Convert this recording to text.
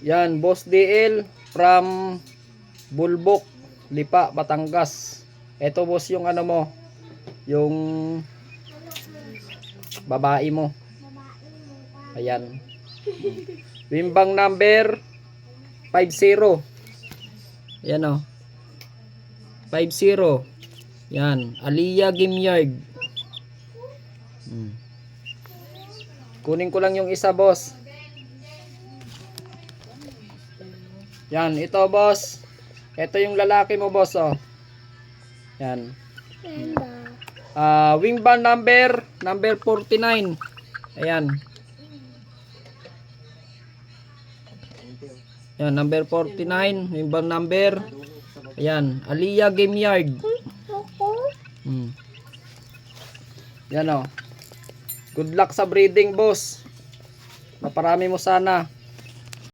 Yan, Boss DL from Bulbok, Lipa, Batangas. Ito boss yung ano mo, yung babae mo. Ayan. Wimbang number 50. Ayan o. 50. Yan. Aliyah Game Yard. Hmm. Kunin ko lang yung isa, boss. Yan, ito, boss. Ito yung lalaki mo, boss, oh. Yan. Ah, wingband number, number 49. Ayan. Yan, number 49, wingband number. Ayan, Aliyah Game Yard. Hmm. Yan, oh. Good luck sa breeding, boss. Maparami mo sana.